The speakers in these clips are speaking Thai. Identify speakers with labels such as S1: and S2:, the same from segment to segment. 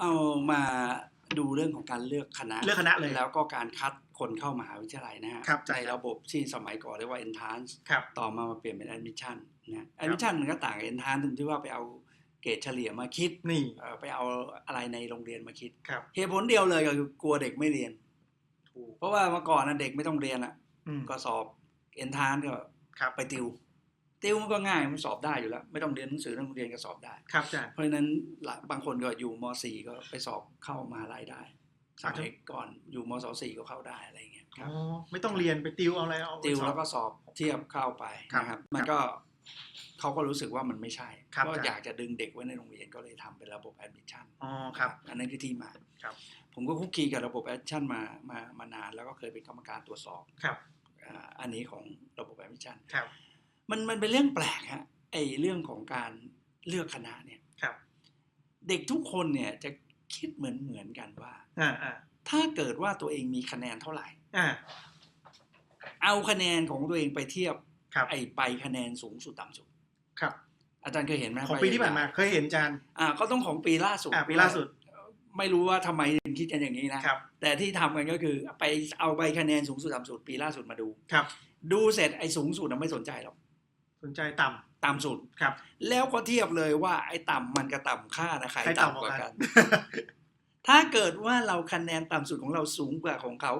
S1: เอามาดูเรื่องของการเลือกคณะ
S2: เลือกคณะเลย
S1: แล้วก็การคัดคนเข้ามหาวิทยาลัยนะฮะ
S2: ครับ
S1: ในระบบที่สมัยก่อนเรียกว่า entrance
S2: ครับ
S1: ต่อมามาเปลี่ยนเป็น admission นะ admission มันก็ต่างกับ entrance ตรงที่ว่าไปเอาเกรดเฉลี่ยมาคิด
S2: นี่
S1: เอ่อไปเอาอะไรในโรงเรียนมาคิด
S2: ครับ
S1: เหตุผลเดียวเลยก็คือกลัวเด็กไม่เรียน
S2: ถูก
S1: เพราะว่าเมื่อก่อนนะเด็กไม่ต้องเรียนอะ
S2: อืม
S1: ก็สอบ entrance ก็
S2: ครับ
S1: ไปติว ติวมันก็ง่ายมันสอบได้อยู่แล้ว ไม่ต้องเรียนหนังสือโรงเรียนก็สอบได้
S2: ครับอาจารย์
S1: เพราะฉะนั้นหลายบางคนก็อยู่ม .4 ก็ไปสอบเข้ามหาลัยได้ส
S2: อะ
S1: มัยก่อนอยู่มศ .4 ก็เข้าได้อะไรอย่างเงี้ยครับ
S2: อ๋อไม่ต้องเรียนไปติวเอาอะไรเอา
S1: ติว
S2: สอบ
S1: แล้วก็สอบเทียบเข้าไป
S2: ครับ
S1: นะครับ มันก็เขาก็รู้สึกว่ามันไม่ใช่
S2: ครับ
S1: ก็
S2: อาจารย์
S1: อยากจะดึงเด็กไว้ในโรงเรียนก็เลยทำเป็นระบบ admission
S2: อ๋อครับ
S1: อันนั้นคือที่มา
S2: ครับ
S1: ผมก็คุกคีกับระบบ admission มามามานานแล้วก็เคยเป็นกรรมการตรวจสอบ
S2: ครับ
S1: อ่าอันนี้ของระบบ admission
S2: ครับ
S1: มันมันเป็นเรื่องแปลกฮะไอเรื่องของการเลือกคณะเนี่ย
S2: ครับ
S1: เด็กทุกคนเนี่ยจะคิดเหมือนเหมือนกันว่า
S2: อ่าอ่า
S1: ถ้าเกิดว่าตัวเองมีคะแนนเท่าไหร่
S2: อ่า
S1: เอาคะแนนของตัวเองไปเทียบ
S2: ครับ
S1: ไอไปคะแนนสูงสุดต่ำสุด
S2: ครับ
S1: อาจารย์เคยเห็นไหม
S2: ของปีที่ผ่านมาเคยเห็นอาจารย์
S1: อ่าก็ต้องของปีล่าสุด
S2: อ่าปีล่าสุด
S1: ไม่รู้ว่าทำไมถึงคิดกันอย่างนี้นะ
S2: ครับ
S1: แต่ที่ทำกันก็คือไปเอาใบคะแนนสูงสุดต่ำสุดปีล่าสุดมาดู
S2: ครับ
S1: ดูเสร็จไอ้สูงสุดน่ะไม่สนใจหรอก
S2: สนใจต่ำ
S1: ต่ำสุด
S2: ครับ
S1: แล้วก็เทียบเลยว่าไอ้ต่ำมันกับต่ำค่านะใคร
S2: ใคร
S1: ต่ำ
S2: ต่ำ
S1: ก
S2: ก
S1: ว่า
S2: ว่า
S1: กั
S2: กันน
S1: ถ้าเกิดว่าเราคะแนนต่ำสุดของเราสูงกว่าของเขา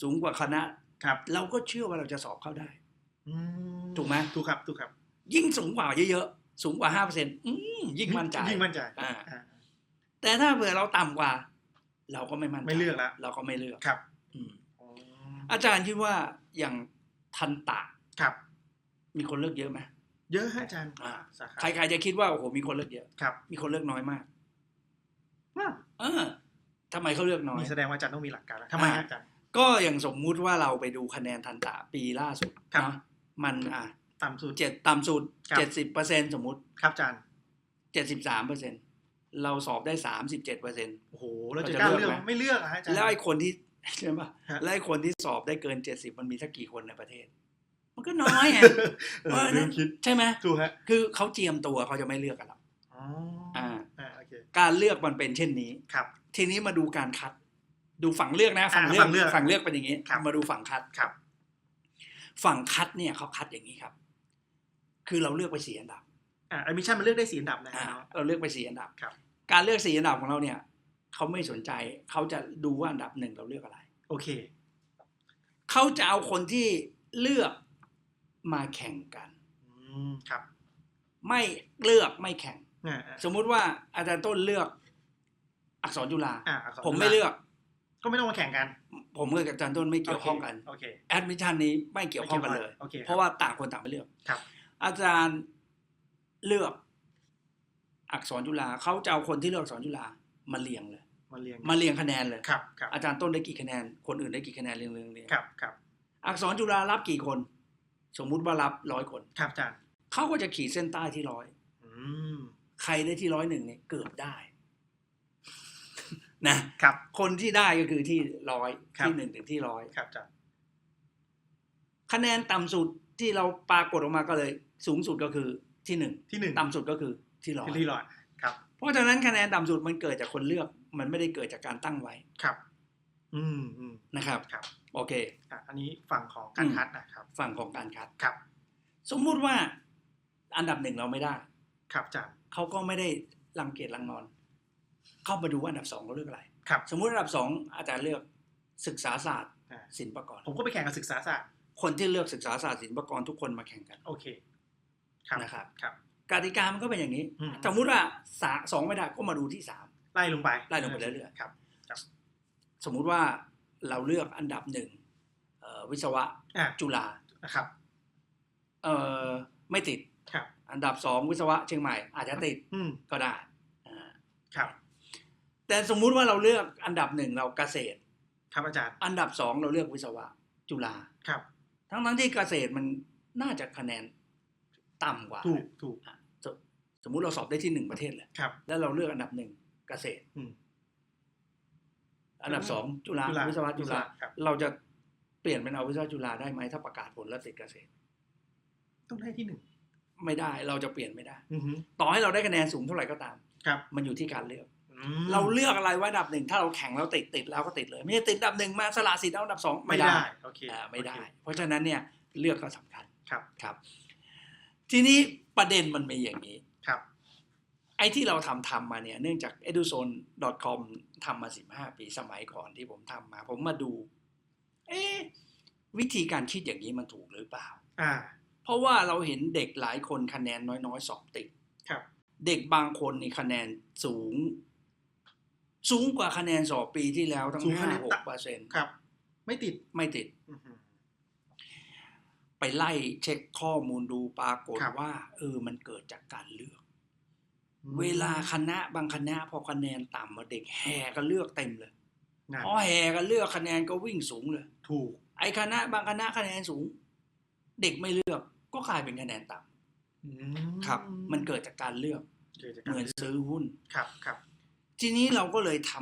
S1: สูงกว่าคณะ
S2: ครับ
S1: เราก็เชื่อว่าเราจะสอบเข้าได้
S2: อืม
S1: ถูกไหม
S2: ถูกครับถูกครับ
S1: ยิ่งสูงกว่าเยอะๆสูงกว่าห้าเปอร์เซ็นต์ยิ่งมั่นใจ
S2: ยิ่งมั่นใจ
S1: อ่า
S2: อ่า
S1: แต่ถ้าเผื่อเราต่ำกว่า เราก็ไม่มั่นใจ
S2: ไม่เลือกละ
S1: เราก็ไม่เลือก
S2: ครับ
S1: อืม
S2: อ๋อ
S1: อาจารย์คิดว่าอย่างทันตะ
S2: ครับ
S1: มีคนเลือกเยอะไหม
S2: เยอะฮะอาจารย์
S1: อ่า
S2: สาขา
S1: ใครๆจะคิดว่าโอ้โหมีคนเลือกเยอะ
S2: ครับ
S1: มีคนเลือกน้อยมาก
S2: อ่า
S1: เออทำไมเขาเลือกน้อย
S2: นี่แสดงว่าอาจารย์ต้องมีหลักการแล้วทำไมฮะอาจารย์
S1: ก็อย่างสมมุติว่าเราไปดูคะแนนทันตะปีล่าสุด
S2: ครับ
S1: เนาะมันอะ
S2: ต่ำสุด
S1: เจ็ดต่ำสุด
S2: ครับ
S1: เจ็ดสิบเปอร์เซ็นสมมติ
S2: ครับอาจารย์
S1: เจ็ดสิบสามเปอร์เซ็นเราสอบได้สามสิบเจ็ดเปอร์เซ็น
S2: โอ้โหเราจะ
S1: เราจะ
S2: กล้า
S1: เลื
S2: เลื
S1: อ
S2: อกก
S1: ไหม
S2: ไม่เลือกอะฮะอาจารย์
S1: แล้วไอ้คนที่ใช่ปะ
S2: ฮะ
S1: แล้วไอ้คนที่สอบได้เกินเจ็ดสิบมันมีสักกี่คนในประเทศ มันก็น้อยไง
S2: เอ
S1: เพ
S2: อ
S1: ราะฉะ
S2: ลื
S1: นั้
S2: ม
S1: น
S2: คิด
S1: ใช่ไหม
S2: ถูกฮะ
S1: คือเขาเจียมตัวเขาจะไม่เลือกกันหรอก
S2: อ๋อ
S1: อ่า
S2: อ่าโอเค
S1: การเลือกมันเป็นเช่นนี้
S2: ครับ
S1: ทีนี้มาดูการคัด ดูฝั่งเลือกนะฝั่งเลือก
S2: ฝั่งเลือก
S1: ฝั่งเลือกเป็นอย่างนี้
S2: ครับ
S1: มาดูฝั่งคัด
S2: ครับ
S1: ฝั่งคัดเนี่ยเขาคัดอย่างนี้ครับ คือเราเลือกไปสี่อันดับ
S2: อ่าแอดมิชชั่นมันเลือกได้สีอันดับนะ
S1: อ่า
S2: ฮะ
S1: เราเลือกไปสี่อันดับ
S2: ครับ
S1: การเลือกสี่อันดับของเราเนี่ยเขาไม่สนใจเขาจะดูว่าอันดับหนึ่งเราเลือกอะไร
S2: โอเค
S1: เขาจะเอาคนที่เลือก มาแข่งกัน
S2: อืมครับ
S1: ไม่เลือกไม่แข่ง
S2: อ่าอ่า
S1: สมมุติว่าอาจารย์ต้นเลือก อักษรจุฬา
S2: อ่าอักษร
S1: ผมไม่เลือก
S2: ก็ไม่ต้องมาแข่งกัน
S1: ผมกับอาจารย์ต้นไม่เกี่ยวข้องกัน
S2: โอเค
S1: แอดมิชชั่นนี้ไม่เกี่ยวข้องกันเลย
S2: โอเค
S1: เพราะว่าต่างคนต่างไม่เลือก
S2: ครับ
S1: อาจารย์เลือก อักษรจุฬาเขาจะเอาคนที่เลือกอักษรจุฬามาเรียงเลย
S2: มาเรียง
S1: มาเรียงคะแนนเลย
S2: ครับครับ
S1: อาจารย์ต้นได้กี่คะแนน คนอื่นได้กี่คะแนนเรียงเรียงเรียง
S2: ครับครับ
S1: อักษรจุฬารับกี่คน สมมุติว่ารับร้อยคน
S2: ครับอาจารย์
S1: เขาก็จะขีดเส้นใต้ที่ร้อย
S2: อืม
S1: ใครได้ที่ร้อยหนึ่งเนี่ยเกือบได้นะครับ คนที่ได้ก็คือที่ร้อย
S2: ครับ
S1: ที่หนึ่งถึงที่ร้อย
S2: ครับอาจารย์
S1: คะแนนต่ำสุดที่เราปรากฏออกมาก็เลย สูงสุดก็คือที่หนึ่ง
S2: ที่หนึ่ง
S1: ต่ำสุดก็คือที่ร้อย
S2: คือที่หลอดครับ
S1: เพราะฉะนั้นคะแนนต่ำสุดมันเกิดจากคนเลือก มันไม่ได้เกิดจากการตั้งไว้
S2: ครับ อืมอืม
S1: นะครับ
S2: ครับ
S1: โอเค
S2: อะอันนี้ฝั่งของการ
S1: อืม
S2: คัดนะครับ
S1: ฝั่งของการคัด
S2: ครับ
S1: สมมุติว่าอันดับหนึ่งเราไม่ได้
S2: ครับอาจารย์
S1: เขาก็ไม่ได้รังเกียจรังนอน เข้ามาดูว่าอันดับสองเขาเลือกอะไร
S2: ครับ
S1: สมมุติอันดับสองอาจารย์เลือกศึกษาศาสตร์
S2: อ่า
S1: ศิลปากร
S2: ผมก็ไปแข่งกับศึกษาศาสตร์
S1: คนที่เลือกศึกษาศาสตร์ศิลปากรทุกคนมาแข่งกัน
S2: โอเค ครับ
S1: นะครับ
S2: ครับ
S1: กติกามันก็เป็นอย่างนี้
S2: อืม
S1: สมมุติว่าสาสองไม่ได้ก็มาดูที่สาม
S2: ไล่ลงไป
S1: ไล่ลงไปเรื่อยๆ
S2: ครับ
S1: สมมุติว่าเราเลือกอันดับหนึ่งเอ่อวิศวะ
S2: อะ
S1: จุฬา
S2: นะครับ
S1: เอ่อไม่ติด
S2: ครับ
S1: อันดับสองวิศวะเชียงใหม่อาจจะติด
S2: อืม
S1: ก็ได้อ่า
S2: ครับ
S1: แต่สมมุติว่าเราเลือกอันดับหนึ่งเราเกษตร
S2: ครับอาจารย์
S1: อันดับสองเราเลือกวิศวะจุฬา
S2: ครับ
S1: ทั้งทั้งๆที่เกษตรมันน่าจะคะแนนต่ำกว่า
S2: ถูกถูก
S1: อะสสมมุติเราสอบได้ที่หนึ่งประเทศเลย
S2: ครับ
S1: แล้วเราเลือกอันดับหนึ่งเกษตร
S2: อืม
S1: อันดับสองจุฬา
S2: จุฬา
S1: วิศวะจุฬา
S2: ครับ
S1: เราจะเปลี่ยนเป็นเอาวิศวะจุฬาได้ไหมถ้าประกาศผลแล้วติดเกษตร
S2: ต้องได้ที่หนึ่ง
S1: ไม่ได้เราจะเปลี่ยนไม่ได้
S2: อือฮึ
S1: ต่อให้เราได้คะแนนสูงเท่าไหร่ก็ตาม
S2: ครับ
S1: มันอยู่ที่การเลือก
S2: อือืม
S1: เราเลือกอะไรไว้อันดับหนึ่งถ้าเราแข่งแล้วติดติดแล้วก็ติดเลย ไม่ใช่ติดอันดับหนึ่งมาสละสิทธิ์เอาอันดับสอง
S2: ไม่
S1: ไม่
S2: ได้
S1: ได้
S2: โอเค
S1: อ่าไม่ได้
S2: โอเค
S1: เพราะฉะนั้นเนี่ยเลือกก็สำคัญ
S2: ครับ
S1: ครับ ทีนี้ประเด็นมันมีอย่างนี้
S2: ครับ
S1: ไอ้ที่เราทำทำมาเนี่ย เนื่องจาก eduzone.com ทำมา 15 ปีสมัยก่อนที่ผมทำมา ผมมาดู เอ๊ะวิธีการคิดอย่างนี้มันถูกหรือเปล่า
S2: อ่า
S1: เพราะว่าเราเห็นเด็กหลายคนคะแนนน้อยๆสอบติด
S2: ครับ
S1: เด็กบางคนนี่คะแนนสูง สูงกว่าคะแนนสอบปีที่แล้วทั้ง
S2: สูงคะ
S1: ห้า
S2: แนน
S1: ห
S2: ต่ำ
S1: กเปอร์เซ็นต์
S2: ครับ ไม่ติด
S1: ไม่ติด
S2: อื้อหือ
S1: ไปไล่เช็คข้อมูลดูปรากฏ
S2: ครับ
S1: ว่า เออ มันเกิดจากการเลือก
S2: อืม
S1: เวลาคณะบางคณะพอคะแนนต่ำมาเด็กแห่กันเลือกเต็มเลย
S2: นั่น
S1: พอแห่กันเลือกคะแนนก็วิ่งสูงเลย
S2: ถูก
S1: ไอ้คณะบางคณะคะแนนสูง เด็กไม่เลือกก็กลายเป็นคะแนนต่ำ
S2: อื
S1: ครับ มันเกิดจากการเลือก
S2: เกิดจาก
S1: เห
S2: การ
S1: มือนซื้อหุ้น
S2: ครับครับ
S1: ทีนี้เราก็เลยท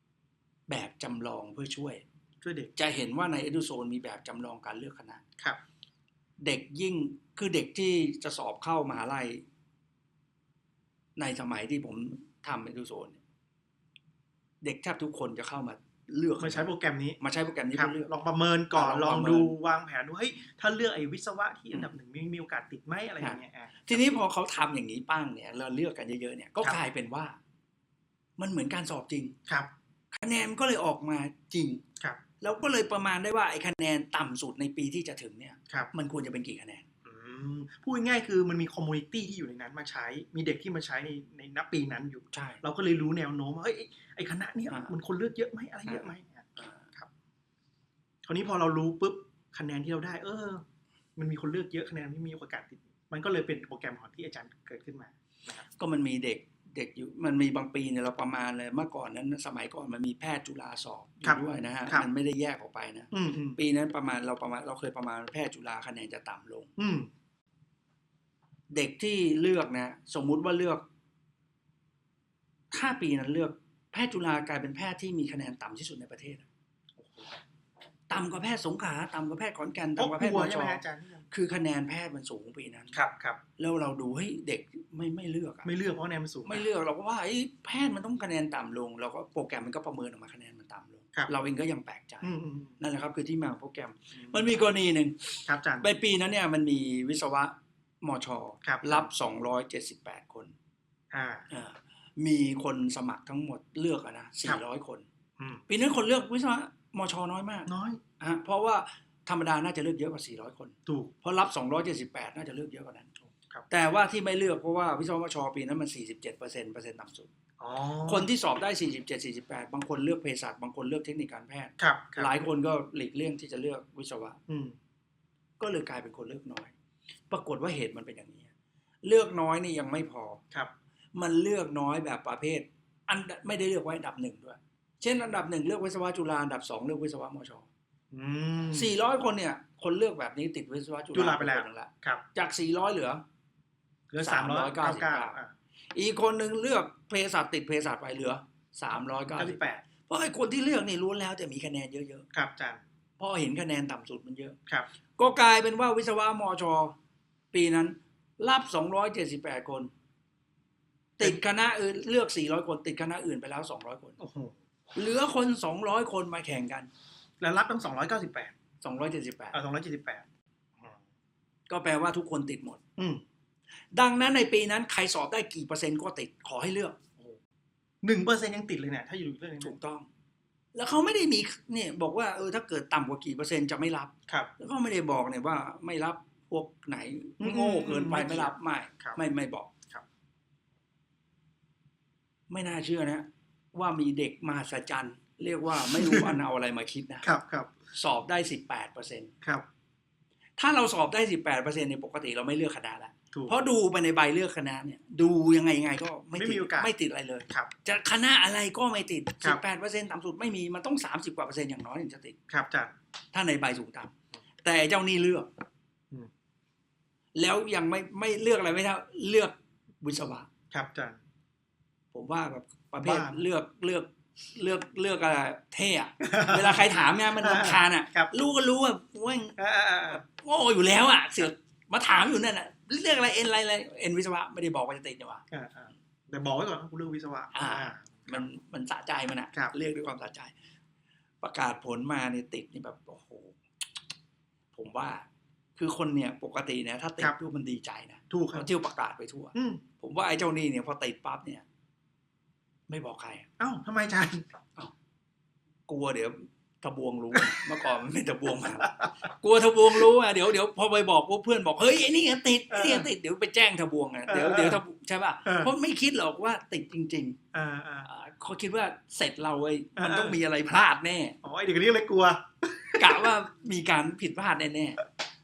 S1: ำแบบจำลองเพื่อช่วย
S2: ช่วยเด็ก
S1: จะเห็นว่าใน EduZone มีแบบจำลองการเลือกคณะ
S2: ครับ
S1: เด็กยิ่งคือเด็กที่จะสอบเข้ามหาลัย ในสมัยที่ผมทำ EduZone เนี่ยเด็กแทบทุกคนจะเข้ามาเลือก
S2: มาใช้โปรแกรมนี้
S1: มาใช้โปรแกรมนี้
S2: ครับ
S1: เพื่อเลือก
S2: ลองประเมินก่อน
S1: อ่า
S2: ล
S1: ล
S2: อ
S1: องงประเมิน
S2: ดูวางแผนดูเฮ้ยถ้าเลือกไอ้วิศวะที่อันดับหนึ่งมีมีโอกาสติดไหมอะไรอย่างเงี้ยอะ
S1: ทีนี้พอเขาทำอย่างนี้ป้างเนี่ยเราเลือกกันเยอะๆเนี่ยก็
S2: ครับ
S1: กลายเป็นว่า มันเหมือนการสอบจริง
S2: ครับ
S1: คะแนนมันก็เลยออกมาจริง
S2: ครับ
S1: เราก็เลยประมาณได้ว่าไอ้คะแนนต่ำสุดในปีที่จะถึงเนี่ย
S2: ครับ
S1: มันควรจะเป็นกี่คะแนน
S2: อืม พูดง่ายๆคือมันมีคอมมูนิตี้ที่อยู่ในนั้นมาใช้ มีเด็กที่มาใช้ในในนับปีนั้นอยู่
S1: ใช่
S2: เราก็เลยรู้แนวโน้มว่าเฮ้ยไอ้ไอ้คณะเนี้ย
S1: อ่ามั
S2: มันคนเลือกเยอะไหมอะไรเยอะไหมอะ
S1: อ่า
S2: คราวนี้พอเรารู้ปุ๊บคะแนนที่เราได้ เออ มันมีคนเลือกเยอะคะแนนที่มีโอกาสติด มันก็เลยเป็นโปรแกรมของที่อาจารย์เกิดขึ้นมานะครับ
S1: ก็มันมีเด็กเด็กอยู่มันมีบางปีเนี่ยเราประมาณเลยเมื่อก่อนนั้นสมัยก่อนมันมีแพทย์จุฬาสอบอ
S2: ครับ
S1: ยู่ด้วยนะฮะ
S2: ครับ
S1: มันไม่ได้แยกออกไปนะ
S2: อืมอืม
S1: ปีนั้นประมาณเราประมาณเราเคยประมาณแพทย์จุฬาคะแนนจะต่ำลง
S2: อืม
S1: เด็กที่เลือกนะ สมมุติว่าเลือก ถ้าปีนั้นเลือกแพทย์จุฬากลายเป็นแพทย์ที่มีคะแนนต่ำที่สุดในประเทศอะต่ำกว่าแพทย์สงขลาต่ำกว่าแพทย์ขอนแก่น
S2: เพราะ
S1: ต่ำกว่าแพท
S2: ก
S1: ย์
S2: ลั
S1: ม
S2: ว
S1: ช
S2: ใช่ไหมฮะอาจารย์
S1: คือคะแนนแพทย์มันสูงปีนั้น
S2: ครับครับ
S1: แล้วเราดูเฮ้ยเด็กไม่ไม่เลือกอะ
S2: ไม่เลือกเพราะคะแนนมันสูง
S1: ไม่เลือกเราก็ว่าเอ้ยแพทย์มันต้องคะแนนต่ำลงเราก็โปรแกรมมันก็ประเมินออกมาคะแนนมันต่ำลง
S2: ครับ
S1: เราเองก็ยังแปลกใจ
S2: อืมอืมอืม
S1: นั่นแหละครับคือที่มาของโปรแกรม
S2: อื
S1: มันมีกรณีหนึ่ง
S2: ครับอาจารย์
S1: ในปีนั้นเนี่ยมันมีวิศวะ มช
S2: ครับ
S1: รับ 278 คน
S2: อ่า
S1: อ่ามีคนสมัครทั้งหมดเลือกอะนะ
S2: ครับ
S1: 400 คน
S2: อืม
S1: ปีนั้นคนเลือกวิศวะมชน้อยมาก
S2: น้อย
S1: ฮะเพราะว่าธรรมดาน่าจะเลือกเยอะกว่า 400 คน
S2: ถูก
S1: เพราะรับ 278 น่าจะเลือกเยอะกว่านั้น
S2: ครับ
S1: แต่ว่าที่ไม่เลือกเพราะว่าวิศวะมชปีนั้นมัน 47 เปอร์เซ็นต์เปอร์เซ็นต์ต่ำสุด
S2: อ๋อ
S1: คนที่สอบได้ 47 48 บางคนเลือกเภสัช บางคนเลือกเทคนิคการแพทย์
S2: ครับครับ
S1: หลายคนก็หลีกเลี่ยงที่จะเลือกวิศวะ
S2: อืม
S1: ก็เลยกลายเป็นคนเลือกน้อย ปรากฏว่าเหตุมันเป็นอย่างนี้ เลือกน้อยนี่ยังไม่พอ
S2: ครับ
S1: มันเลือกน้อยแบบประเภท อันไม่ได้เลือกไว้อันดับหนึ่งด้วย เช่นอันดับหนึ่งเลือกวิศวะจุฬาอันดับสองเลือกวิศวะมช
S2: อืม
S1: สี่ร้อยคนเนี่ย คนเลือกแบบนี้ติดวิศวะจุ
S2: จุฬาไปแล้ว
S1: คนหนึ่งละ
S2: ครับ
S1: จากสี่ร้อยเหลือ
S2: เหลือสามร้อยเก้าเก้า
S1: 399อีกคนหนึ่งเลือกเภสัชติดเภสัชไปเหลือสามร้อยเก้า
S2: เก้า
S1: สิ
S2: สิ
S1: บบ
S2: แปด
S1: เพราะไอ้คนที่เลือกนี่ล้วนแล้วแต่มีคะแนนเยอะ
S2: ครับอาจารย์
S1: ๆ เพราะเห็นคะแนนต่ำสุดมันเยอะ
S2: ครับ
S1: ก็กลายเป็นว่าวิศวะมชปีนั้น รับ278คน ติดคณะอื่นเลือก400คน ติดคณะอื่นไปแล้ว200คน
S2: โอ้โห
S1: เหลือคน200คนมาแข่งกัน
S2: แล้วรับตั้งสองร้อยเก้าสิบแปดเออ
S1: 278
S2: สองร้อยเจ็ดสิบแปด
S1: ก็แปลว่าทุกคนติดหมด
S2: อืม
S1: ดังนั้นในปีนั้นใครสอบได้กี่เปอร์เซ็นต์ก็ติดขอให้เลือก
S2: หนึ่งเปอร์เซ็นยังติดเลยเนี่ยถ้าอยู่เรื่องนี้
S1: ถูกต้อง แล้วเขาไม่ได้มีเนี่ยบอกว่าเออถ้าเกิดต่ำกว่ากี่เปอร์เซ็นต์จะไม่รับ
S2: ครับ
S1: แล้วก็ไม่ได้บอกเนี่ยว่าไม่รับพวกไหน
S2: อืม
S1: โง่เกินไป
S2: ไม่
S1: ไม่รับไม่
S2: ครับ
S1: ไม่ไม่บอก
S2: ครับ
S1: ไม่น่าเชื่อนะ ว่ามีเด็กมหัศจรรย์ เรียกว่าไม่รู้ว่าเอาอะไรมาคิดนะครับ
S2: ครับ
S1: สอบได้สิบแปดเปอร์เซ็น
S2: ครับ
S1: ถ้าเราสอบได้สิบแปดเปอร์เซ็นในยปกติเราไม่เลือกคณะแล้ว
S2: ถูก
S1: เพราะดูไปในใบเลือกคณะเนี่ย ดูยังไงไงก็ไม่
S2: ไม่
S1: ติ
S2: มี
S1: ด
S2: โอกาส
S1: ไม่ติดอะไรเลย
S2: ครับ
S1: จะคณะอะไรก็ไม่ติด
S2: ครั
S1: สิ
S2: บ
S1: บแปดเปอร์เซ็นต่ำสุดไม่มี มันต้องสามสิบกว่าเปอร์เซ็นต์อย่างน้อยถึงจะติด
S2: ครับอาจารย์
S1: ถ้าในใบสูงต่ำแต่เจ้านี่เลือก
S2: อืม
S1: แล้วยังไม่ไม่เลือกอะไรไม่เท่าเลือกวิศวะ
S2: ครับอาจารย์
S1: ผมว่าแบบประเภท
S2: บ้า
S1: เลือกเลือกเลือกเลือกอะไรเท่อะเวลาใครถามเนี่ยมันรำคาญอะ
S2: ครับ
S1: รู้ก็รู้ว่าแม่ง
S2: อ่าอ่าอ่า
S1: โง่อยู่แล้วอะเสือกมาถามอยู่นั่นอะ เลือกอะไรเอ็นอะไรอะไรเอ็นวิศวะไม่ได้บอกว่าจะติดเนี่ยว่ะ
S2: อ่าอ่าแต่บอกไว้ก่อนว่ากูเลือกวิศวะ
S1: อ่า มันมันสะใจมันอะ
S2: ครับ
S1: เลือกด้วยความสะใจ ประกาศผลมาเนี่ยติดนี่แบบโอ้โหผมว่า คือคนเนี่ยปกติเนี่ยถ้าติด
S2: ครับ
S1: ปุ๊บมันดีใจนะ
S2: ถูกครั
S1: เขา
S2: บ
S1: เที่ยวประกาศไปทั่ว
S2: อืม
S1: ผมว่าไอ้เจ้านี่เนี่ยพอติดปั๊บเนี่ย ไม่บอกใคร
S2: เอ้าทำไมอาจารย์
S1: กลัวเดี๋ยว ทะบวงรู้ เมื่อก่อนมันไม่ทะบวงมากลัวทะบวงรู้อะเดี๋ยวเดี๋ยวพอไปบอกพวกเพื่อนบอกเฮ้ยไอ้นี่ก็ติดไอ้นี่ก็ติดเดี๋ยวไปแจ้งทะบวงอะเดี๋ยว
S2: เออ
S1: เดี๋ยวทะบใช่ป่ะ
S2: เออ
S1: เพราะไม่คิดหรอกว่าติดจริง
S2: อ่าอ่า
S1: ๆอ่าเขาคิดว่าเสร็จเราเว้ยมัน
S2: เออ
S1: ต้องมีอะไรพลาดแน่
S2: อ๋อไอเด็กคนนี้เลยกลัว
S1: กะว่ามีการผิดพลาดแน่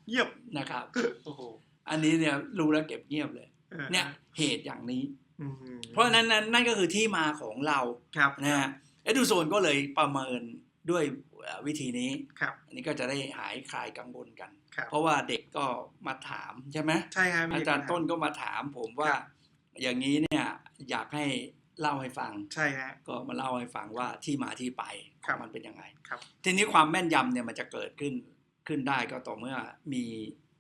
S2: เงียบ
S1: ๆนะครับ
S2: โอ้โห
S1: อันนี้เนี่ยรู้แล้วเก็บเงียบเลย
S2: ออ
S1: เนี่ยเหตุอย่างนี้
S2: อืม
S1: เพราะฉะนั้นนั่นนั่นก็คือที่มาของเรา
S2: ครับ
S1: นะฮะเอดูโซนก็เลยประเมิน ด้วยเอ่อวิธีนี้
S2: ครับ
S1: อันนี้ก็จะได้หายคลายกังวลกัน
S2: ครับ
S1: เพราะว่าเด็กก็มาถามใช่ไหม
S2: ใช่ครับ
S1: อาจารย์ต้นก็มาถามผมว่า อย่างนี้เนี่ยอยากให้เล่าให้ฟัง
S2: ใช่ฮะ
S1: ก็มาเล่าให้ฟังว่าที่มาที่ไป
S2: ครับ
S1: มันเป็นยังไง
S2: ครับ
S1: ทีนี้ความแม่นยำเนี่ยมันจะเกิดขึ้นขึ้นได้ก็ต่อเมื่อมี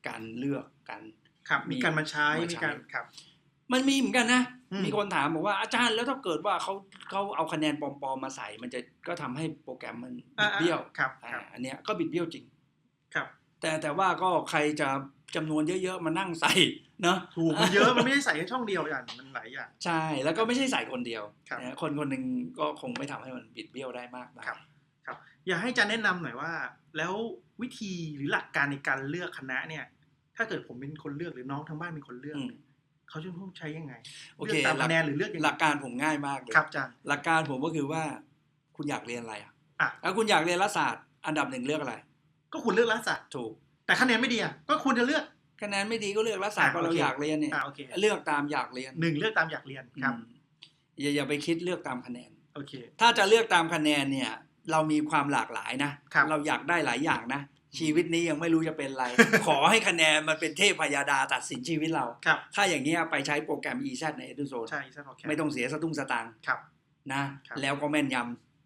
S1: การเลือกกัน
S2: ครับ
S1: มี
S2: มีการมาใช้
S1: มาใช้
S2: มีการครับ
S1: มันมีเหมือนกันนะ
S2: อื ม
S1: มีคนถามบอกว่าอาจารย์แล้วถ้าเกิดว่าเขาเขาเอาคะแนนปลอมๆมาใส่ มันจะก็ทำให้โปรแกรมมันบิดเบี้ยว
S2: ครับ
S1: อ่า
S2: ครับ
S1: อันเนี้ยก็บิดเบี้ยวจริง
S2: ครับ
S1: แต่แต่ว่าก็ใครจะจำนวนเยอะๆมานั่งใส่เนาะ
S2: ถูกมันเยอะมันไม่ได้ใส่แค่ช่องเดียวอย่างมันหลายอย่าง
S1: ใช่แล้วก็ไม่ใช่ใส่คนเดียว
S2: ครับ
S1: นะคนคนหนึ่งก็คงไม่ทำให้มันบิดเบี้ยวได้มากมาย
S2: ครับ ครับ อยากให้อาจารย์แนะนำหน่อยว่า แล้ววิธีหรือหลักการในการเลือกคณะเนี่ย ถ้าเกิดผมเป็นคนเลือกหรือน้องทางบ้านเป็นคนเลือก
S1: อืม
S2: เขาจะต้องใช้ยังไง
S1: โอเค
S2: เลือกตาม
S1: หลัก
S2: คะแนนหรือเลือกยัง
S1: ห
S2: ไง
S1: ลักการผมง่ายมากเลย
S2: ครับอาจารย์
S1: หลักการผมก็คือว่าคุณอยากเรียนอะไรอะ
S2: อะ
S1: ถ้าคุณอยากเรียนรัฐศาสตร์อันดับหนึ่งเลือกอะไร
S2: ก็คุณเลือกรัฐศาสตร์
S1: ถูก
S2: แต่คะแนนไม่ดีอะก็คุณจะเลือก
S1: คะแนนไม่ดีก็เลือกรัฐศาสตร์
S2: อะ
S1: เพราะเรา
S2: โอเค
S1: อยากเรียนเนี่ย
S2: อ่าโอเค
S1: เลือกตามอยากเรียน
S2: หนึ่งเลือกตามอยากเรียนครับ
S1: อืมอย่าอย่าไปคิดเลือกตามคะแนน
S2: โอเค
S1: ถ้าจะเลือกตามคะแนนเนี่ย เรามีความหลากหลายนะครับเราอยากได้หลายอย่างนะ ชีวิตนี้ยังไม่รู้จะเป็นอะไร ขอให้คะแนนมันเป็นเทพพยาดาตัดสินชีวิตเรา
S2: ครับ
S1: ถ้าอย่างเงี้ยไปใช้โปรแกรม e z ใน EduZone
S2: ใช่ใช่โอเค
S1: ไม่ต้องเสียสตุ้งสตางค์
S2: ครับ
S1: นะ
S2: ครับ
S1: แล้วก็แม่นย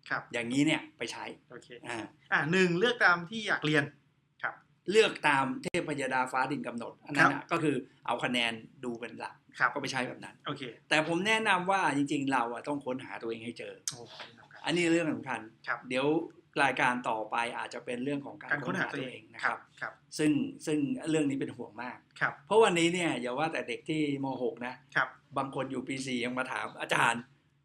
S2: ครับำ
S1: อย่างนี้เนี่ยไปใช้
S2: โอเค
S1: อ่า
S2: อ่าหนึ่งเลือกตามที่อยากเรียนครับ
S1: เลือกตามเทพพยาดาฟ้าดินกำหนดอันนั้น
S2: ครั
S1: น่ะ
S2: บ
S1: ก็คือเอาคะแนนดูเป็นหลัก
S2: ครับ
S1: ก็ไปใช้แบบนั้น
S2: โอเค
S1: แต่ผมแนะนำว่าจริง ๆ เราอะต้องค้นหาตัวเองให้เจอ
S2: โอ้ขอบคุณครับ
S1: อันนี้เรื่องสำคัญ
S2: ครับ
S1: เดี๋ยว รายการต่อไปอาจจะเป็นเรื่องของการ
S2: การค้นหาตัวเอง
S1: นะครับ
S2: ครับ
S1: ซึ่งซึ่งเรื่องนี้เป็นห่วงมาก
S2: ครับ
S1: เพราะวันนี้เนี่ยอย่าว่าแต่เด็กที่ม .6 นะ
S2: ครับ
S1: บางคนอยู่ปีสี่ยังมาถามอาจารย์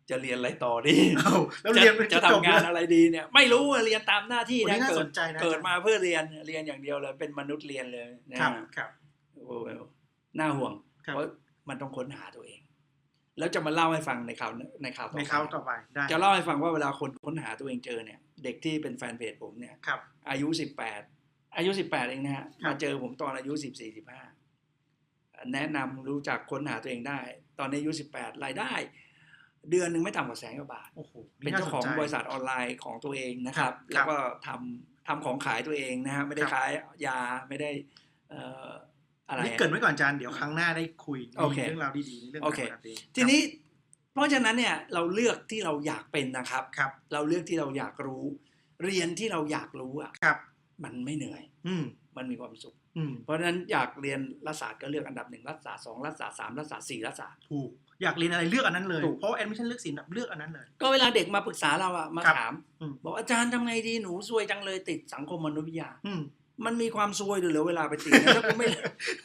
S1: จะเรียนอะไรต่อดี
S2: เอ้าแล้ว
S1: จะ
S2: เรียนเป็น
S1: จะ
S2: จบ
S1: ทำงาน
S2: เลย
S1: อะไรดีเนี่ย ไม่รู้อะเรียนตามหน้าที่
S2: วัน
S1: นะ
S2: นี้น่า
S1: เกิ
S2: ส
S1: ด
S2: นใจนะ
S1: เกิดมาเพื่อเรียนเรียนอย่างเดียวเลยเป็นมนุษย์เรียนเลยนะครับ
S2: ครับ
S1: โอ้โหน่าห่วง
S2: ครับ
S1: เพราะมันต้องค้นหาตัวเอง แล้วจะมาเล่าให้ฟังในข่าวในข่าวต่อ
S2: ใน
S1: ไป
S2: คราวต่อไปได้
S1: จะเล่าให้ฟังว่าเวลาคนค้นหาตัวเองเจอเนี่ย เด็กที่เป็นแฟนเพจผมเนี่ย
S2: ครับ
S1: อายุสิบแปดอายุสิบแปดเองนะฮะ
S2: ครับ
S1: มาเจอผมตอนอายุสิบสี่สิบห้าแนะนำรู้จักค้นหาตัวเองได้ ตอนนี้อายุสิบแปดรายได้ เดือนหนึ่งไม่ต่ำกว่าแสนกว่าบาท
S2: โอ้โห
S1: เป็นเจ้าของ
S2: สนใจ
S1: บริษัทออนไลน์ของตัวเองนะครับ
S2: ครับ
S1: แล้วก็ทำทำของขายตัวเองนะฮะไม่ได้
S2: ครับ
S1: ขายยาไม่ได้เอ่ออะไร
S2: นี่เกรินไว้ก่อนอาจารย์เดี๋ยวครั้งหน้าได้คุย
S1: โอเค
S2: มีเรื่องราวดีๆเรื่อง
S1: โอเค
S2: การทำงาน
S1: ทีนี้เพราะฉะนั้นเนี่ยเราเลือกที่เราอยากเป็นนะครับ
S2: ครับ
S1: เราเลือกที่เราอยากรู้ เรียนที่เราอยากรู้อะ
S2: ครับ
S1: มันไม่เหนื่อย
S2: อืม
S1: มันมีความสุข
S2: อืม
S1: เพราะฉะนั้นอยากเรียนรัฐศาสตร์ก็เลือกอันดับหนึ่งรัฐศาสตร์สองรัฐศาสตร์สามรัฐศาสตร์สี่รัฐศาสตร์
S2: ถูกอยากเรียนอะไรเลือกอันนั้นเลย
S1: ถูก
S2: เพราะแอดมิชชั่นเลือกศิลป์แบบเลือกอันนั้นเลย
S1: ก็เวลาเด็กมาปรึกษาเราอะมา
S2: ครับ
S1: ถาม
S2: อืม
S1: บอกอาจารย์ทำไงดีหนูซวยจังเลยติดสังคมมนุษยวิทยา
S2: อื ม
S1: มันมีความซวยด้วยเหรือเวลาไปติดเนี่ยถ้ากูไม่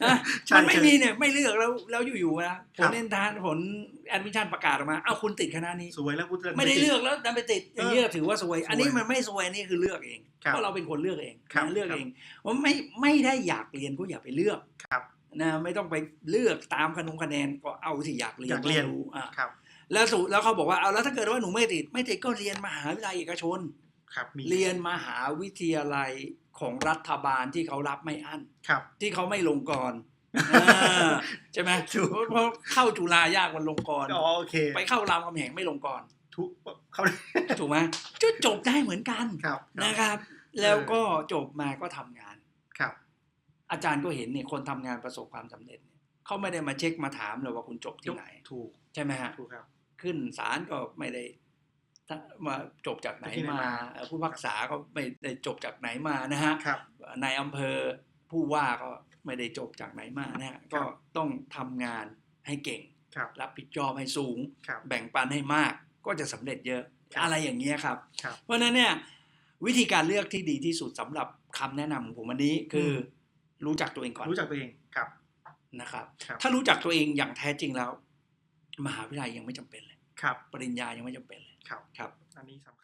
S1: นะ
S2: ใช่
S1: มันไม่
S2: ใช่
S1: มีเนี่ยไม่เลือกแล้วแล้วอยู่ๆนะผ
S2: ครั
S1: ล
S2: บ
S1: เอ็นทานผลแอดมิชชั่นประกาศออกมาเอ้าคุณติดคณะนี้
S2: สวยแล้วกูจะ
S1: ไม่ได้เลือกแล้วดันไปติดอย่างนี้ยถือว่าซวย
S2: ซวย
S1: อันนี้มันไม่ซวยอันนี่คือเลือกเอง
S2: ครับ
S1: เพราะเราเป็นคนเลือกเอง
S2: ครับ
S1: นะเลือก
S2: ครับ
S1: เองว่าไม่ไม่ได้อยากเรียนก็อย่าไปเลือก
S2: ครับ
S1: นะไม่ต้องไปเลือกตามคะนงคะแนนก็เอาที่อยากเรียน
S2: อยากเรียน
S1: รู้อะ
S2: ครับ
S1: แล้วสุแล้วเขาบอกว่าเอาแล้วถ้าเกิดว่าหนูไม่ติดไม่ติดก็เรียนมหาวิทยาลัยเอกชน
S2: ครับมี
S1: เรียนมหาวิทยาลัยของรัฐบาลที่เขารับไม่อั้น
S2: ครับ
S1: ที่เขาไม่ลงกรอ่าใช่ไหม
S2: ถูก
S1: เพราะเพราะเข้าจุฬายากกว่าลงกร
S2: อ๋อโอเค
S1: ไปเข้ารามคำแหงไม่ลงกร
S2: ทุกเขา
S1: ถูกไหมก็จบได้เหมือนกัน
S2: ครับ
S1: นะครับ แล้วก็จบมาก็ทำงาน
S2: ครับ
S1: อาจารย์ก็เห็นเนี่ยคนทำงานประสบความสำเร็จเนี่ยเขาไม่ได้มาเช็คมาถามเลยว่าคุณจบที่ไหน
S2: ถูก
S1: ใช่ไหมฮะ
S2: ถูกครับ
S1: ขึ้นศาลก็ไม่ได้ถ้า มาจบจากไหน
S2: ที่ไหน
S1: มา
S2: มา
S1: เอ่อผู้พิพักษาก็ไม่ได้จบจากไหนมานะฮะ
S2: ครับ
S1: ในอำเภอผู้ว่าก็ไม่ได้จบจากไหนมานะฮะ
S2: ครั
S1: ก็
S2: บ
S1: ต้องทำงานให้เก่ง
S2: ครับ
S1: รับผิดชอบให้สูง
S2: ครับ
S1: แบ่งปันให้มากก็จะสำเร็จเยอะ
S2: ครับ
S1: อะไรอย่างเงี้ยครับ
S2: ครับ
S1: เพราะฉะนั้นเนี่ยวิธีการเลือกที่ดีที่สุดสำหรับคำแนะนำของผมวันนี้คืออ
S2: ม
S1: รู้จักตัวเองก่อน
S2: รู้จักตัวเองครับ
S1: นะครับ
S2: ครับ
S1: ถ้ารู้จักตัวเองอย่างแท้จริงแล้ว มหาวิทยาลัยยังไม่จำเป็นเลย
S2: ครับ
S1: ปริญญายังไม่จำเป็นเลย
S2: ครับ
S1: ครับ
S2: อันนี้สำ